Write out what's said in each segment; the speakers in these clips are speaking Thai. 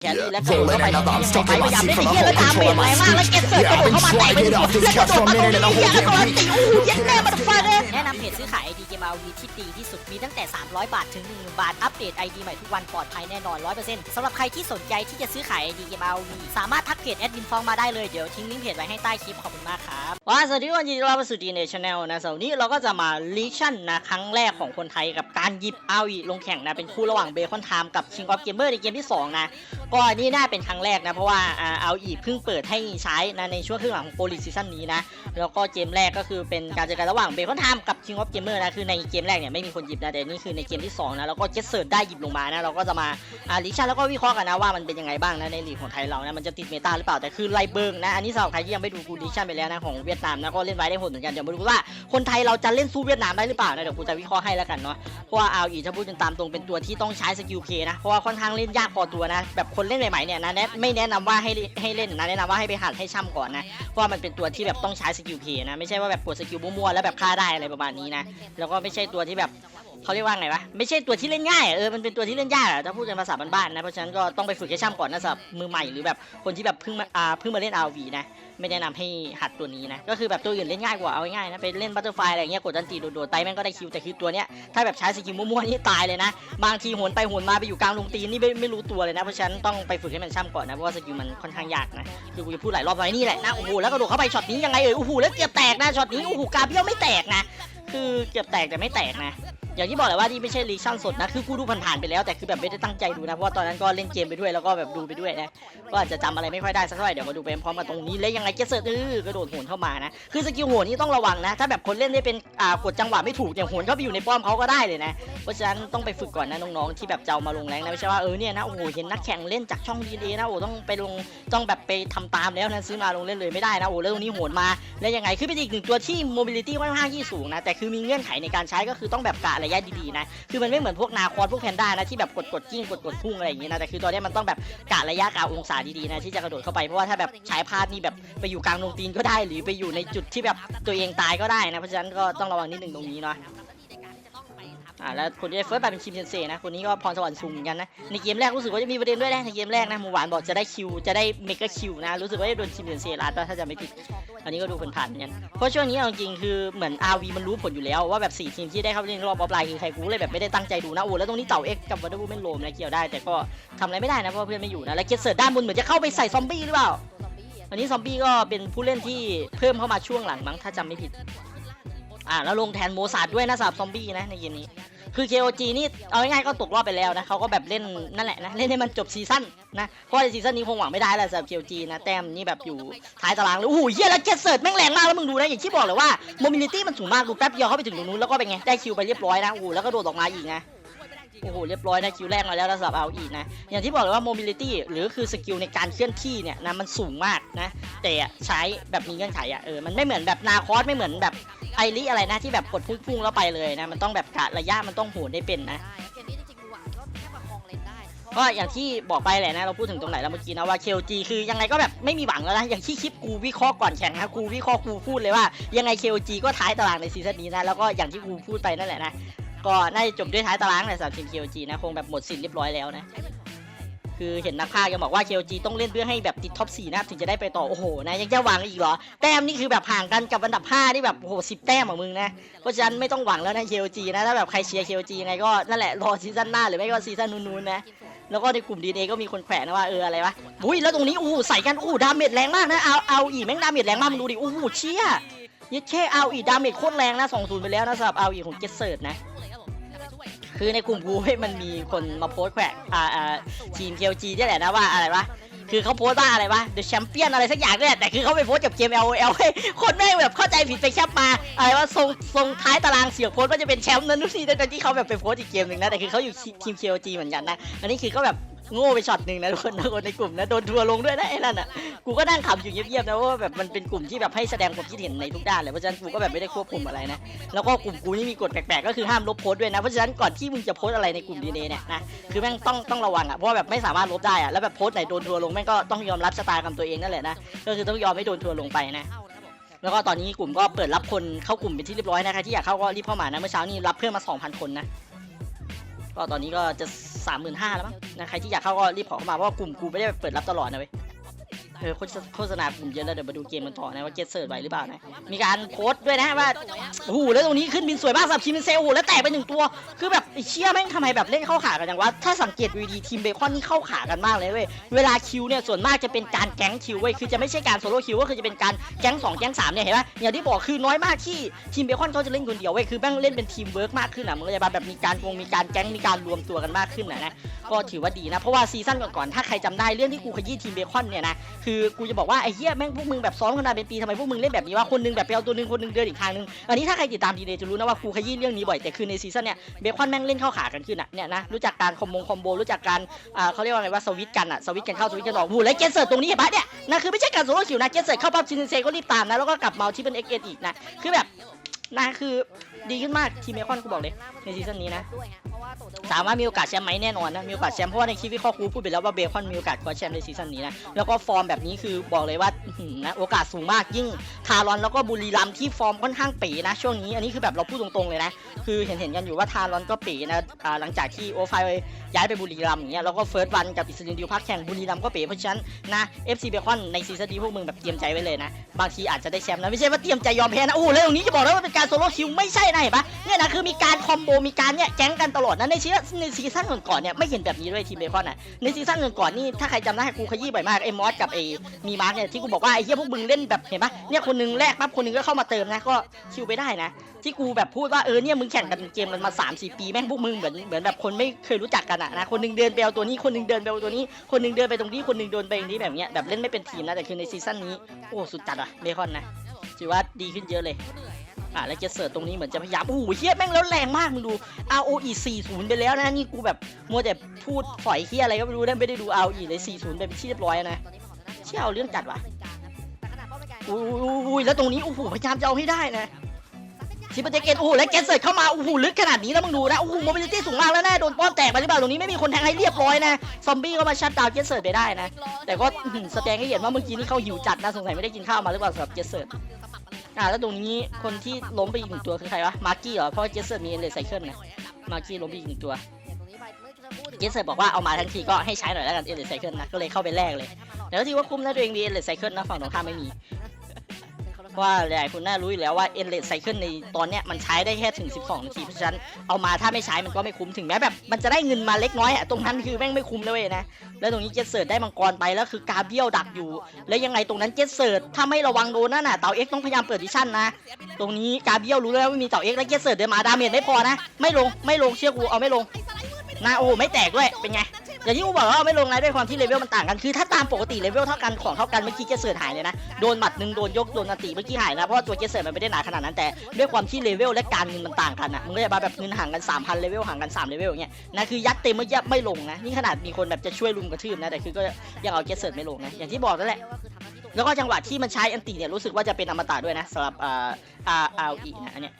แขนนี่แล้วก็เข้าไปยังไงไปพยายามเล่นไอ้เหี้ยแล้วดาเมจแรงมากแล้วเก็ตเสิร์ฟกระโดดเข้ามาแตะไปหัวแล้วกระโดดมาตรงนี้เหี้ยแล้วโดนตีโอ้โหเย็ดแม่มันฟันเลยแนะนำเพจซื้อขายไอดีเกมอาวีที่ดีที่สุดมีตั้งแต่ 300 บาทถึง 10,000 บาท อัปเดตไอดีใหม่ทุกวันปลอดภัยแน่นอน 100%สำหรับใครที่สนใจที่จะซื้อขายไอดีเกมอาวีสามารถทักเพจแอดมินฟองมาได้เลยเดี๋ยวทิ้งลิงก์เพจไว้ให้ใต้คลิปขอบคุณมากครับว้าสวัสดีวันยินดีต้อนรับสู่ดีเนชั่นแนลนะสำหรับวันนี้เราก็จะมาลีชั่นนะครั้งแรกของคนไทยกับการหยิบอาวีลงแข่งนะเป็นคู่ระหว่างเบคอนไทม์กับ King of Gamer ในเกมที่สองนะก็อันก็นี่น่าเป็นครั้งแรกนะเพราะว่าเอาอีเพิ่งเปิดให้ใช้นะในช่วงครึ่งหลังของโปรลีซีซั่นนี้นะแล้วก็เกมแรกก็คือเป็นการเจอกันระหว่างเบคอนไทม์กับ King of Gamer นะคือในเกมแรกเนี่ยไม่มีคนหยิบนะแต่นี่คือในเกมที่2นะแล้วก็เจสเซิร์ดได้หยิบลงมานะเราก็จะมาอ่าลิชั่นแล้วก็วิเคราะห์กันนะว่ามันเป็นยังไงบ้างนะในลีกของไทยเรานะมันจะติดเมตาหรือเปล่าแต่คือไลเบิร์กนะอันนี้สำหรับใครที่ยังไม่ดูกูลิชั่นไปแล้วนะของเวียดนามนะก็เล่นไว้ได้ผลเหมือนกันเดี๋ยวมาดูว่าคนไทยเราจะเล่นสู้เวียดนามได้หรือเปล่านะเดี๋ยวกูจะวิเคราะห์ให้แล้วกันเนาะเพราะว่าเอาอีถ้าพูดกันตามตรงเป็นตัวที่ต้องใช้สกิลเคนะเพราะว่าค่อนข้างเล่นยากพอตัวนะแบบคนเล่นใหม่ๆเนี่ยนะแนะไม่แนะนำว่าให้ให้เล่นนะแนะนำว่าให้ไปหัดให้ช่ำก่อนนะเพราะมันเป็นตัวที่แบบต้องใช้สกิลเคนะไม่ใช่ว่าแบบกดสกิลมั่วๆแล้วแบบฆ่าได้อะไรประมาณนี้นะแล้วก็ไม่ใช่ตัวที่แบบเขาเรียกว่าไงวะไม่ใช่ตัวที่เล่นง่ายเออมันเป็นตัวที่เล่นยากถ้าพูดกันภาษาบ้านๆนะเพราะฉะนั้นก็ต้องไปฝึกให้ช่ำก่อนนะสำหรับมือใหม่หรือแบบคนที่แบบเพิ่งมาอ่าเพิ่งมาเล่น RV นะไม่แนะนำให้หัดตัวนี้นะก็คือแบบตัวอื่นเล่นง่ายกว่าเอาง่ายๆนะไปเล่นบัตเตอร์ไฟอะไรเงี้ยกดดันตีโดดๆไปแม่งก็ได้คิวแต่คือตัวเนี้ยถ้าแบบใช้สกิลมั่วๆนี่ตายเลยนะ บางทีโหนไปโหนมาไปอยู่กลางลงตีนนี่ไม่ไม่รู้ตัวเลยนะเพราะฉะนั้นต้องไปฝึกให้มันช่ำก่อนนะ เพราะว่าสกิลมันค่อนข้างยากนะ คือกูจะพูดหลายรอบไว้นี่แหละนะโอ้โหแล้วกระโดดเข้าไปช็อตนี้ยังไงเอ่ยโอ้โหแล้วเกือบแตกนะช็อตนี้โอ้โหกาเบี้ยวไม่แตกนะ คือเกือบแตกแต่ไม่แตกนะอย่างที่บอกแหละว่านี่ไม่ใช่รีชั่นสดนะ คือกูดูผ่านๆไปแล้ว แต่คือแบบไม่ได้ตั้งใจดูนะ เพราะว่าตอนนั้นก็เล่นเกมไปด้วยแล้วก็แบบดูไปด้วยนะ ก็อาจจะจำอะไรไม่ค่อยได้สักเท่าไหร่ เดี๋ยวมาดูไปพร้อมกันตรงนี้ แล้วยังไงเจสเซอร์อื้อกระโดดโหนเข้ามานะ คือสกิลโหนนี่ต้องระวังนะ ถ้าแบบคนเล่นได้เป็นอ่ากดจังหวะไม่ถูกอย่างโหนเข้าไปอยู่ในป้อมเขาก็ได้เลยนะ เพราะฉะนั้นต้องไปฝึกก่อนนะน้องๆที่แบบจะเอามาลงแรงนะไม่ใช่ว่าเออเนี่ยนะโอ้โหเห็นนักแข่งเล่นจากช่องดีเอนะโอ้ต้องไปลงต้องแบบไปทำตามแล้วนะซื้อมาลงเล่นเลยไม่ได้นะโอ้แล้วตรงนี้โหนมาแล้วยังไงคือเป็นอีกหนึ่งตัวที่ mobility ค่อนข้างที่สูงนะแต่คือมีเงื่อนไขในการใช้ก็คือต้องแบบกะระยะดีๆนะ คือมันไม่เหมือนพวกนาคอนพวกแพนด้านะที่แบบกดกดกิ้งกดกดพุ่งอะไรอย่างเงี้ยนะแต่คือตอนนี้มันต้องแบบกะระยะกะองศาดีๆนะที่จะกระโดดเข้าไปเพราะว่าถ้าแบบใช้พลาดนี่แบบไปอยู่กลางลงตีนก็ได้ หรือไปอยู่ในจุดที่แบบตัวเองตายก็ได้นะเพราะฉะนั้นก็ต้องระวังนิดนึงตรงนี้เนาะ อ่าแล้วคนที่ได้เฟิร์สบัตเป็นคิมเซนเซนะคนนี้ก็พรสวรรค์สูงเหมือนกันนะในเกมแรกรู้สึกว่าจะมีประเด็นด้วยนะในเกมแรกนะหมูหวานบอกจะได้คิวจะได้เมกะคิวนะรู้สึกว่าจะโดนคิมเซนเซลาดป่ะถ้าจะไม่ผิดอันนี้ก็ดูผ่านๆเหมือนกันเพราะช่วงนี้เอาจริงๆคือเหมือน RV มันรู้ผลอยู่แล้วว่าแบบ4ทีมที่ได้เข้าไปเล่นรอบออฟไลน์คือใครกูเลยแบบไม่ได้ตั้งใจดูนะโอ้แล้วตรงนี้เต่าเอ็กกับวัตเตอร์บูแมนโลมนะเกี่ยวได้แต่ก็ทำอะไรไม่ได้นะเพราะเพื่อนไม่อยู่นะแล้วเกตเสิร์ด้านบนเหมือนจะเข้าไปใส่ซอมบี้หรือเปล่าอันนี้ซอมบี้ก็เป็นผู้เล่นที่เพิ่มเข้ามาช่วงหลังมั้งถ้าจำไม่ผิด อ่าแล้วลงแทนโมซาดด้วยนะสำหรับซอมบี้นะในเกมนี้ คือ KOG นี่เอาง่ายๆก็ตกรอบไปแล้วนะเขาก็แบบเล่นนั่นแหละนะเล่นให้มันจบซีซั่นนะเพราะในซีซั่นนี้คงหวังไม่ได้แล้วสำหรับ KOG นะแต้มนี่แบบอยู่ท้ายตารางเลยโอ้โหเฮียแล้วเจ็ดเสิร์ตแม่งแรงมากแล้วมึงดูนะอย่างที่บอกเลยว่าโมบิลิตี้มันสูงมากดูแป๊บเดียวเข้าไปถึงตรงนู้นแล้วก็เป็นไงได้คิวไปเรียบร้อยนะโอ้โหแล้วก็โดดออกมาอีกนะ โอ้โหเรียบร้อยนะคิวแรกมาแล้วแล้วสำหรับเอาอีกนะ อย่างที่บอกเลยว่าโมบิลิตี้หรือคือสกิลในการเคลื่อนที่เนี่ยนะมันสูงมากนะ แต่ใช้แบบมีเงื่อนไขอะเออมันไม่เหมือนแบบนาคอสไม่เหมือนแบบไอริอะไรนะที่แบบกดพุ่งๆแล้วไปเลยนะ มันต้องแบบกะระยะมันต้องโหนได้เป็นนะก็อย่างที่บอกไปแหละนะเราพูดถึงตรงไหนแล้วเมื่อกี้นะว่า KLG คือยังไงก็แบบไม่มีหวังแล้วนะอย่างที่คลิปกูวิเคราะห์ก่อนแข่งนะกูวิเคราะห์กูพูดเลยว่ายังไง KLG ก็ท้ายตารางในซีซั่นนี้นะแล้วก็อย่างที่กูพูดไปนั่นแหละนะ ก็น่าจะจบด้วยท้ายตารางแหละสำหรับทีม KLG นะคงแบบหมดสิทธิ์เรียบร้อยแล้วนะคือเห็นนักพากย์ยังบอกว่า KLG ต้องเล่นเพื่อให้แบบติดท็อป4นะถึงจะได้ไปต่อโอ้โหนะยังจะหวังอีกเหรอ แต้มนี่คือแบบห่างกันกับอันดับ5นี่แบบโอ้โห10แต้มของมึงนะเพราะฉะนั้นไม่ต้องหวังแล้วนะ KLG นะถ้าแบบใครเชียร์ KLG ยังไงก็นั่นแหละรอซีซั่นหน้าหรือไม่ก็ซีซั่นนู้นๆนะแล้วก็ในกลุ่มดีเอก็มีคนแขวนนะว่าเอออะไรวะอุ้ยแล้วตรงนี้อู้ใส่กันอู้ดาเมจแรงมากนะเอาเอาอีแม่งดาเมจแรงมากมึงดูดิอู้หูเชี่ยยัดแค่เอาอีดาเมจโคตรแรงนะสองศูนย์ไปแล้วนะสำหรับเอาอีของเจสเซิร์ดนะ คือในกลุ่มกูให้มันมีคนมาโพสต์แขวะอ่าอ่าทีม KLG นี่แหละนะว่าอะไรวะคือเขาโพสต์ว่าอะไรวะ The Champion อะไรสักอย่างเนี่ยแต่คือเขาไปโพสต์กับเกม LOL เฮ้คนแม่งแบบเข้าใจผิดไปแคปมา อะไรว่าทรงทรงท้ายตารางเสียงโพสต์ว่าจะเป็นแชมป์นั้นนู่นนี่แต่ที่เขาแบบไปโพสต์อีกเกมหนึ่งนะ แต่คือเขาอยู่ทีม KLG เหมือนกันนะ อันนี้คือก็แบบ โง่ไปช็อตหนึ่งนะทุกคนนะคนในกลุ่มนะโดนทัวร์ลงด้วยนะไอ้นั่นอะกูก็นั่งขำอยู่เงียบๆนะว่าแบบมันเป็นกลุ่มที่แบบให้แสดงความคิดเห็นในทุกด้านเลยเพราะฉะนั้นกูก็แบบไม่ได้ควบคุมอะไรนะแล้วก็กลุ่มกูนี่มีกฎแปลกๆก็คือห้ามลบโพสต์ด้วยนะเพราะฉะนั้นก่อนที่มึงจะโพสต์อะไรในกลุ่มดีเเนี่ยนะคือแม่งต้องต้องระวังอะเพราะว่าแบบไม่สามารถลบได้อะแล้วแบบโพสต์ไหนโดนทัวร์ลงแม่งก็ต้องยอมรับชะตากรรมตัวเองนั่นแหละนะก็คือต้องยอมให้โดนทัวร์ลงไปนะแล้วก็ตอนนี้กลุ่มก็เปิดรับคนเข้ากลุ่มเป็นที่เรียบร้อยนะใครที่อยากเข้าก็รีบเข้ามานะเมื่อเช้านี้รับเพิ่มมา 2,000 คนนะก็ตอนนี้ก็จะ สามหมื่นห้าแล้วมั้งนะใครที่อยากเข้าก็รีบขอเข้ามาเพราะว่ากลุ่มกูไม่ได้เปิดรับตลอดนะเว้ย เออโฆษณากลุ่มเยอะแล้วเดี๋ยวมาดูเกมมันต่อนะว่าเกตเสิร์ชไว้หรือเปล่านะ มีการโพสต์ด้วยนะว่าโอ้โหแล้วตรงนี้ขึ้นบินสวยมากสำหรับทีมเป็นเซลโอ้โหแล้วแตกไปหนึ่งตัว คือแบบไอ้เชี่ยแม่งทำไมแบบเล่นเข้าขากันอย่างวะถ้าสังเกตวีดีทีมเบคอนนี่เข้าขากันมากเลยเว้ยเวลาคิวเนี่ยส่วนมากจะเป็นการแก๊งคิวเว้ยคือจะไม่ใช่การโซโล่คิวก็คือจะเป็นการแก๊งสองแก๊งสามเนี่ยเห็นปะอย่างที่บอกคือน้อยมากที่ทีมเบคอนเขาจะเล่นคนเดียวเว้ยคือแม่งเล่นเป็นทีมเวิร์กมากขึ้นอะมันก็จะแบบมีการวงมีการแก๊งมีการรวมตัวกันมากขึ้นนะนะก็ถือว่าดีนะเพราะว่าซีซั่นก่อนๆถ้าใครจำได้เรื่องที่กูขยี้ทีมเบคอนเนี่ยนะคืือกูจะบอกว่าไอ้เหี้ยแม่งพวกมึงแบบซ้อมกันมาเป็นปีทำไมพวกมึงเล่นแบบนี้วะคนหนึงแบบไปเอาตัวหนึงคนหนึงเดินอีกทางหนึงอันนี้ถ้าใครติดตามดีเดย์จะรู้นะว่ากูขยี้เรื่องนี้บ่อยแต่คือในซีซั่นเนี่ยเบคอนแม่งเล่นเข้าขากันขึ้นอะเนี่ยนะรู้จักการคอมโบคอมโบรู้จักการอ่าเขาเรียกว่าไงว่าสวิตกันอะสวิตกันเข้าสวิตกันออกหูแล้วเกสเซิร์ตรงนี้เห็นปะเนี่ยนะคือไม่ใช่การโซโล่คิวนะเกสเซิร์เข้าปั๊บชินเซก็รีบตามนะแล้วก็กลับมาที่เป็นเอ็กเอีกนะคือแบบนะคือ ดีขึ้นมากทีมเบคอนกูบอกเลยในซีซั่นนี้นะถามว่ามีโอกาสแชมป์ไหมแน่นอนนะมีโอกาสแชมป์เพราะว่าในคลิปวิเคราะห์ครูพูดไปแล้วว่าเบคอนมีโอกาสคว้าแชมป์ในซีซั่นนี้นะแล้วก็ฟอร์มแบบนี้คือบอกเลยว่านะโอกาสสูงมากยิ่งทารอนแล้วก็บุรีรัมที่ฟอร์มค่อนข้างเป๋นะช่วงนี้อันนี้คือแบบเราพูดตรงๆเลยนะคือเห็นเห็นกันอยู่ว่าทารอนก็เป๋นะหลังจากที่โอไฟย้ายไปบุรีรัมอย่างเงี้ยแล้วก็เฟิร์สวันกับอิสรินดิวพักแข่งบุรีรัมก็เป๋เพราะฉะนั้นนะ FC เบคอนในซีซั่นนี้พวกมึงแบบเตรียมใจไว้เลยนะบางทีอาจจะได้แชมป์นะไม่ใช่ว่าเตรียมใจยอมแพ้นะโอ้โหแล้วตรงนี้จะบอกแล้วว่าเป็นการโซโล่คิวไม่ใช่นะเห็นปะเนี่ยนะคือมีการคอมโบมีการเนี่ยแก๊งกันตลอดนะในซีซั่นในซีซั่นก่อนๆเนี่ยไม่เห็นแบบนี้ด้วยทีมเบคอนอะในซีซั่นก่อนๆนี่ถ้าใครจำได้กูขยี้บ่อยมากไอ้มอสกับไอ้มีมาร์กเนี่ยที่กูบอกว่าไอ้เหี้ยพวกมึงเล่นแบบเห็นปะเนี่ยคนนึงแรกปั๊บคนนึงก็เข้ามาเติมนะก็คิวไปได้นะ ที่กูแบบพูดว่าเออเนี่ยมึงแข่งกันเกมกันมา3 4ปีแม่งพวกมึงเหมือนเหมือนแบบคนไม่เคยรู้จักกันอะนะคนหนึงเดินไปเอาตัวนี้คนหนึงเดินไปเอาตัวนี้คนหนึงเดินไปตรงนี้คนหนึงเดินไปตรงนี้แบบเนี้ยแบบเล่นไม่เป็นทีมนะแต่คือในซีซั่นนี้โอ้สุดจัดอะเบคอนนะถือว่าดีขึ้นเยอะเลย อะแล้วเจสเสิร์ตตรงนี้เหมือนจะพยายามโอ้โหเฮียแม่งแล้วแรงมากมึงดู ROE 40 ไปแล้วนะนี่กูแบบมัวแต่พูดฝอยเฮียอะไรก็ไม่รู้นะไม่ได้ดู ROE เลย 40 ไปเป็นที่เรียบร้อยนะเชี่ยเอาเรื่องจัดว่ะอุ้ยอุ้ยอุ้ยแล้วตรงนี้โอ้โหพยายามจะเอาให้ได้นะทิปเปอร์เจเกตโอ้โหแล้วเกสเสิร์ตเข้ามาโอ้โหลึกขนาดนี้แล้วมึงดูนะโอ้โหโมบิลิตี้สูงมากแล้วแน่โดนป้อมแตกไปหรือเปล่าตรงนี้ไม่มีคนแทงให้เรียบร้อยนะซอมบี้ก็มาชัดดาวเกสเสิร์ตไปได้นะ แต่ก็แสดงให้เห็นว่าเมื่อกี้นี่เขาหิวจัดนะสงสัยไม่ได้กินข้าวมาหรือเปล่าสำหรับเจสเซิร์ต อ่าแล้วตรงนี้คนที่ล้มไปอีกหนึ่งตัวคือใครวะ มาร์กี้เหรอ เพราะเจสเซอร์มีเอเลไซเคิลนะมาร์กี้ล้มไปอีกหนึ่งตัว เจสเซอร์บอกว่าเอามาทั้งทีก็ให้ใช้หน่อยแล้วกันเอเลสไซเคิลนะ ก็เลยเข้าไปแลกเลย แล้วที่ว่าคุ้มนะตัวเองมีเอเลสไซเคิลนะฝั่งตรงข้ามไม่มี เพราะว่าหลายคนน่ารู้อยู่แล้วว่าเอ็นเลไซเคิลในตอนเนี้ยมันใช้ได้แค่ถึง 12 นาทีเพราะฉะนั้นเอามาถ้าไม่ใช้มันก็ไม่คุ้มถึงแม้แบบมันจะได้เงินมาเล็กน้อยอะตรงนั้นคือแม่งไม่คุ้มเว้ยนะแล้วตรงนี้เจสเสิร์ตได้มังกรไปแล้วคือกาเบียลดักอยู่ แล้วยังไงตรงนั้นเจสเสิร์ตถ้าไม่ระวังโดนนั่นน่ะเต่าเอ็กต้องพยายามเปิดดิชั่นนะตรงนี้กาเบียลรู้แล้วว่ามีเต่าเอ็กแล้วเจสเสิร์ตเดินมาดาเมจไม่พอนะ ไม่ลงไม่ลงเชื่อกูเอาไม่ลงนะโอ้โหไม่แตกด้วยเป็นไง อย่างที่กูบอกว่าไม่ลงนะด้วยความที่เลเวลมันต่างกันคือถ้าตามปกติเลเวลเท่ากันของเท่ากันเมื่อกี้เจสเสิร์ตหายเลยนะโดนหมัดหนึ่งโดนยกโดนอันตีเมื่อกี้หายนะเพราะว่าตัวเจสเสิร์ตมันไม่ได้หนาขนาดนั้นแต่ด้วยความที่เลเวลและการเงินมันต่างกันอะมึงก็จะมาแบบเงินห่างกัน3,000เลเวลห่างกัน3เลเวลอย่างเงี้ยนะคือยัดเต็มเมื่อกี้ไม่ลงนะนี่ขนาดมีคนแบบจะช่วยลุมกระทืบนะแต่คือก็ยังเอาเจสเสิร์ตไม่ลงนะอย่างที่บอกนั่นแหละแล้วก็จังหวะที่มันใช้อันติเนี่ยรู้สึกว่าจะเป็นอมตะด้วยนะสำหรับอ่าอ่าอาอีนะอันเนี้ย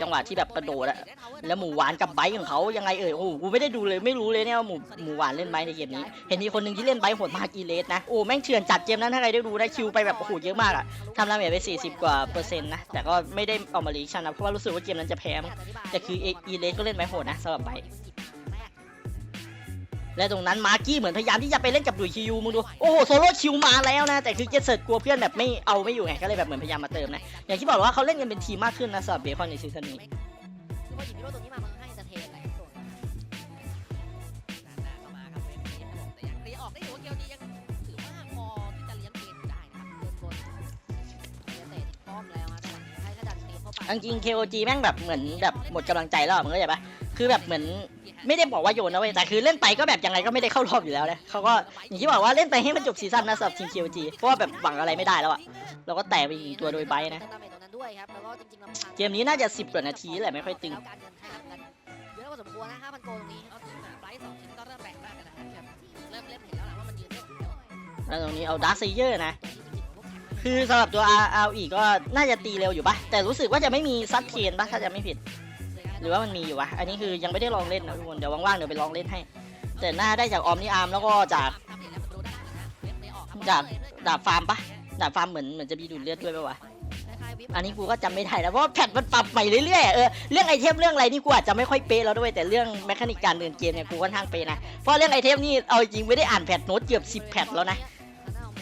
จังหวะที่แบบกระโดดอะแล้วหมูหวานกับไบค์ของเขายังไงเอ่ยโอ้โหกูไม่ได้ดูเลยไม่รู้เลยเนี่ยว่าหมูหมูหวานเล่นไบค์ในเกมนี้ เห็นมีคนหนึ่งที่เล่นไบค์โหดมากอีเลสนะโอ้แม่งเถื่อนจัดเกมนั้นถ้าใครได้ดูได้คิวไปแบบโอ้โหเยอะมากอะทำดาเมจไป 40 กว่าเปอร์เซ็นต์นะแต่ก็ไม่ได้เอามาลีชันนะเพราะว่ารู้สึกว่าเกมนั้นจะแพ้มแต่คืออีเลสก็เล่นไบค์โหดนะสำหรับไบค์ และตรงนั้นมาร์กี้เหมือนพยายามที่จะไปเล่นกับดุยคิวมึงดู โอ้โหโซโล่คิวมาแล้วนะ แต่คือเจสเซิร์ตกลัวเพื่อนแบบไม่เอาไม่อยู่ไงก็เลยแบบเหมือนพยายามมาเติมนะ อย่างที่บอกว่าเขาเล่นกันเป็นทีมมากขึ้นนะสำหรับเบคอนในซีซั่นนี้จริงๆ KOG แม่งแบบเหมือนแบบหมดกำลังใจแล้วมึงเข้าใจปะคือแบบเหมือน ไม่ได้บอกว่าโยนนะเว้ยแต่คือเล่นไปก็แบบยังไงก็ไม่ได้เข้ารอบอยู่แล้วนะเขาก็อย่างที่บอกว่าเล่นไปให้มันจบซีซั่นนะสำหรับทีม KOG เพราะว่าแบบหวังอะไรไม่ได้แล้วอะเราก็แตกไปอีกตัวโดยไบร์นะเกมนี้น่าจะ 10กว่านาทีแหละไม่ค่อยตึงเยอะพอสมควรนะ5,000โกตรงนี้เอาไบรท์สองชิ้นก็เริ่มแบ่งได้กันนะครับเริ่มเริ่มเห็นแล้วแหละว่ามันยืนเรื่องเดียวแล้วตรงนี้เอาดาร์ซเยอร์นะคือสำหรับตัว R E ก็น่าจะตีเร็วอยู่ปะแต่รู้สึกว่าจะไม่มีซัดเคนปะถ้าจะไม่ผิด หรือว่ามันมีอยู่วะ อันนี้คือยังไม่ได้ลองเล่นนะทุกคน เดี๋ยวว่างๆเดี๋ยวไปลองเล่นให้ แต่น่าได้จากออมนี่อาร์มแล้วก็จากจากดาบฟาร์มปะดาบฟาร์มเหมือนเหมือนจะมีดูดเลือดด้วยปะวะอันนี้กูก็จำไม่ได้แล้วเพราะแพทมันปรับใหม่เรื่อยๆเออเรื่องไอเทมเรื่องอะไรนี่กูอาจจะไม่ค่อยเป๊ะแล้วด้วยแต่เรื่องแมคานิกการเดินเกมเนี่ยกูค่อนข้างเป๊ะนะเพราะเรื่องไอเทมนี่เอาจริงไม่ได้อ่านแพทโน้ตเกือบ10แพทแล้วนะ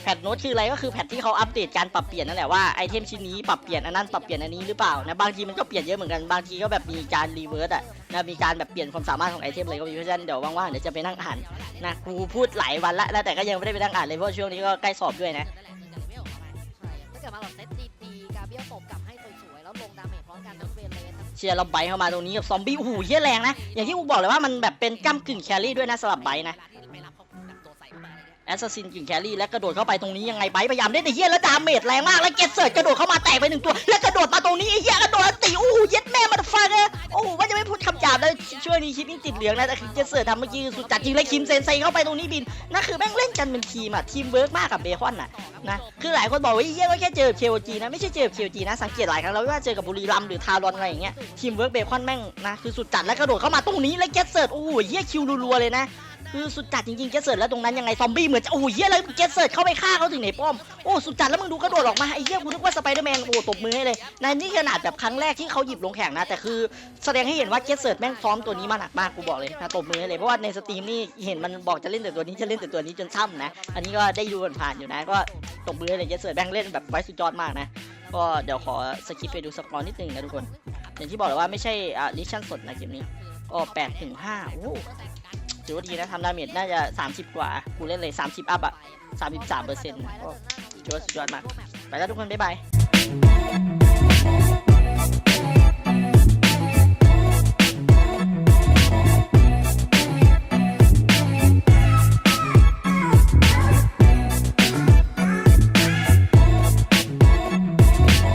พทโน้ตคืออะไรก็คือแพทที่เขาอัปเดตการปรับเปลี่ยนนั่นแหละว่าไอเทมชิ้นนี้ปรับเปลี่ยนอันนั้นปรับเปลี่ยนอันนี้หรือเปล่านะบางทีมันก็เปลี่ยนเยอะเหมือนกันบางทีก็แบบมีการรีเวิร์สอะนะมีการแบบเปลี่ยนความสามารถของไอเทมเลยก็มีเพราะฉะนั้นเดี๋ยวว่างๆเดี๋ยวจะไปนั่งอ่านนะกูพูดหลายวันละแล้วแต่ก็ยังไม่ได้ไปนั่งอ่านเลยเพราะช่วงนี้ก็ใกล้สอบด้วยนะถ้าเกิดมาแบบเซตดีๆกาเบียตบกลับให้สวยๆแล้วลงดาเมจพร้อมกันทั้งเวเลสทั้งเชียร์เราไบเข้ามาตรงนี้กับซอมบี้โอ้โหเฮี้ยแรงนะอย่างที่กูบอกเลยว่ามันแบบเป็นก้ากึ่งแครี่ด้วยนะสำหรับไบนะ แอสซัสซินกึ่งแครี่และกระโดดเข้าไปตรงนี้ยังไงไบพยายามเล่นแต่เฮี้ยแล้วดาเมจแรงมากแล้วเกตเซิร์ดกระโดดเข้ามาแตกไปหนึ่งตัว แล้วกระโดดมาตรงนี้ไอ้เฮี้ยกระโดดตีโอ้เย็ดแม่มันฟังเลยโอ้ว่าจะไม่พูดคำหยาบเลยช่วงนี้คลิปนี้ติดเหลืองนะแต่คือเกตเซิร์ดทำเมื่อกี้สุดจัดจริงเลยคิมเซนไซเข้าไปตรงนี้บินนั่นคือแม่งเล่นกันเป็นทีมอะทีมเวิร์กมากกับเบคอนน่ะนะคือหลายคนบอกว่าไอเยี่ยก็แค่เจอเคโอจีนะไม่ใช่เจอเคโอจีนะสังเกตหลายครั้งแล้วว่าเจอกับบุรีรัมย์หรือทารอนอะไรอย่างเงี้ยทีมเวิร์กเบคอนแม่งนะคือสุดจัดแล้วกระโดดเข้ามาตรงนี้แล้วเกตเซิร์ดโอ้โหเยี่ยคิวรัวๆเลยนะ คือสุดจัดจริงๆเกตเซิร์ดแล้วตรงนั้นยังไงซอมบี้เหมือนจะโอ้โหเยี่ยเลยเกตเซิร์ดเข้าไปฆ่าเขาถึงไหนป้อมโอ้สุดจัดแล้วมึงดูกระโดดออกมาไอ้เยี่ยกูนึกว่าสไปเดอร์แมนโอ้ตบมือให้เลยนะนี่ขนาดแบบครั้งแรกที่เขาหยิบลงแข่งนะแต่คือแสดงให้เห็นว่าเกตเซิร์ดแม่งซ้อมตัวนี้มาหนักมากกูบอกเลยนะตบมือให้เลยเพราะว่าในสตรีมนี่เห็นมันบอกจะเล่นแต่ตัวนี้จะเล่นแต่ตัวนี้จนช่ำนะอันนี้ก็ได้ดูผ่านๆอยู่นะก็ตบมือให้เลยเกตเซิร์ดแม่งเล่นแบบไว้สุดยอดมากนะก็เดี๋ยวขอสกิปไปดูสกอร์นิดนึงนะทุกคนอย่างที่บอกเลยว่าไม่ใช่อ่าลิชั่นสดนะเกมนี้ก็8ถึง5โอ้ ถือว่าดีนะทำดาเมจน่าจะ 30 กว่า กูเล่นเลย 30 อัพอะ33เปอร์เซ็นต์ก็ถือว่าสุดยอดมาก ไปแล้วทุกคน บ๊ายบาย